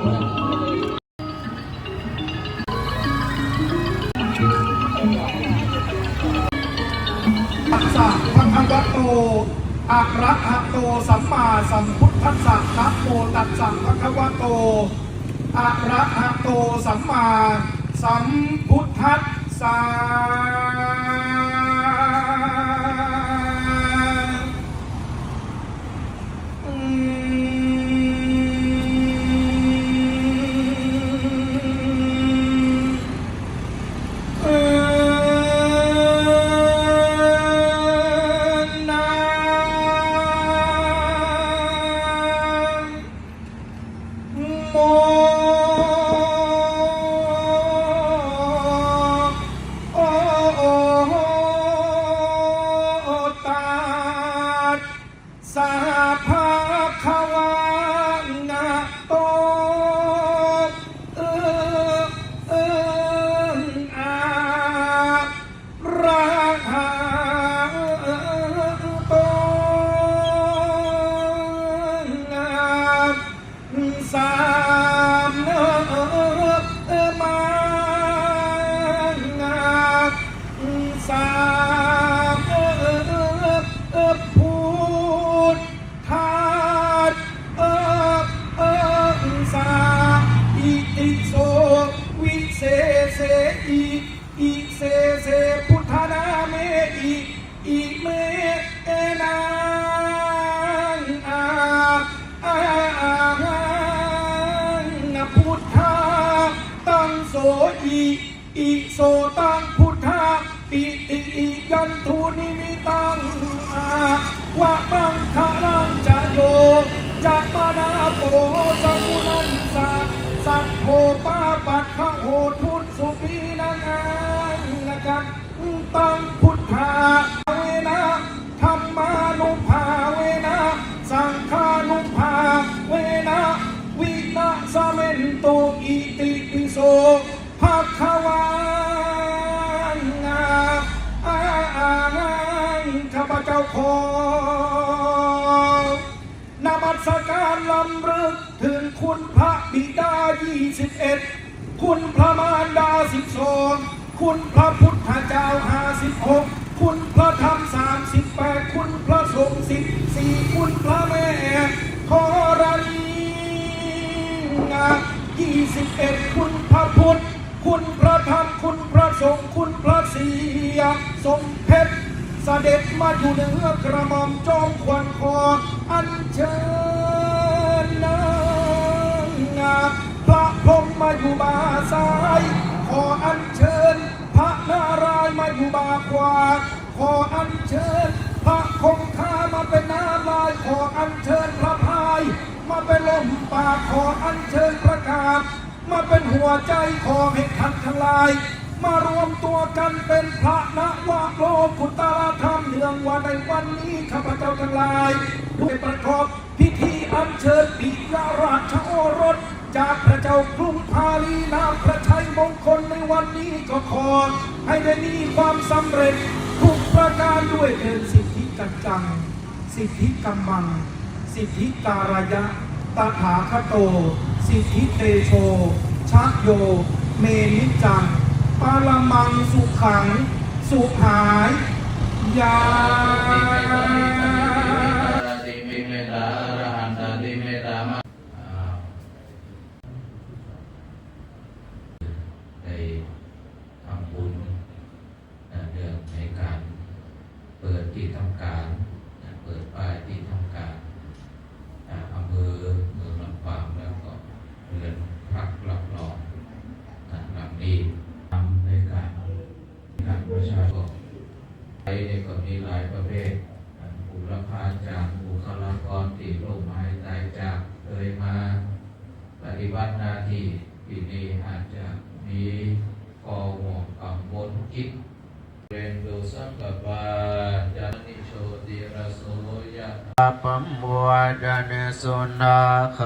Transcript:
ตัสสะภะคะวะโตอะระหะโต สัมมาสัมพุทธัสสะนะโมตัสสะภะคะวะโตอะระหะโต สัมมาสัมพุทธัสสะ โอิโสตังพุทธาปิติอิยันทุนิมิตังอาวะบังคารังจะโยจะมานาโปสัมุนันสาสัพโพปาปัตขะโหทุนสุปีนังอังนะครับตังพุทธาเวนะธรรมานุภาเวนะสังฆานุภาเวนะวินาสเมนโตอิติ สการลำลึกถึงคุณพระบิดา 21 คุณพระมารดา 12 คุณพระพุทธเจ้า 56 คุณพระธรรม 38 คุณพระสงฆ์14 คุณพระแม่ธรณีงา21 คุณพระพุทธ คุณพระธรรม คุณพระสงฆ์ คุณพระศรีสม สด็จมาอยู่เหนือกระหม่อมจอมขวัญคออันเชิญนางพระพรหมมาอยู่บาซ้าย ขออัญเชิญ พระนารายณ์มาอยู่บาขวา ขออัญเชิญ พระคงคามาเป็นน้ำลาย ขออัญเชิญพระพาย มาเป็นลมปากขออัญเชิญประกาศ มาเป็นหัวใจขอให้ทันทลาย มารวมตัวกันเป็นพระนวะโลกุตารธรรมเนืองวันในวันนี้ข้าพเจ้าทั้งหลายด้วยประกอบพิธีอัญเชิญปิยราชโอรส จากพระเจ้ากรุงพาลีนามพระชัยมงคลในวันนี้ก็ขอให้ได้มีความสำเร็จทุกประการด้วยเถิดสิทธิกัจจัง สิทธิกัมมัง สิทธิการยะตถาคโต สิทธิเตโชชะโย เมนิจัง ปาลมังสุขัง สุหายยาติมิเมตตาอรหันตติเมตตามาได้ทำบุญเรื่องในการ เปิดที่ทำการ เปิดป้ายที่ทำการนะอำเภอเมืองลำปางแล้วก็เรือนพักรับรองนะหลังนี้ทำในการการประชาชน ไทยเนี่ยก็มีหลายประเภทบุรพาจากบุค ลากรที่ลมหายใจจากเคยมาปฏิบัติหน้าที่ปีนี้อาจจะมีกอหมองกังวลคิดเรนดูสังกบาจานิโชติระโสยะปัมบัวดานสุนาค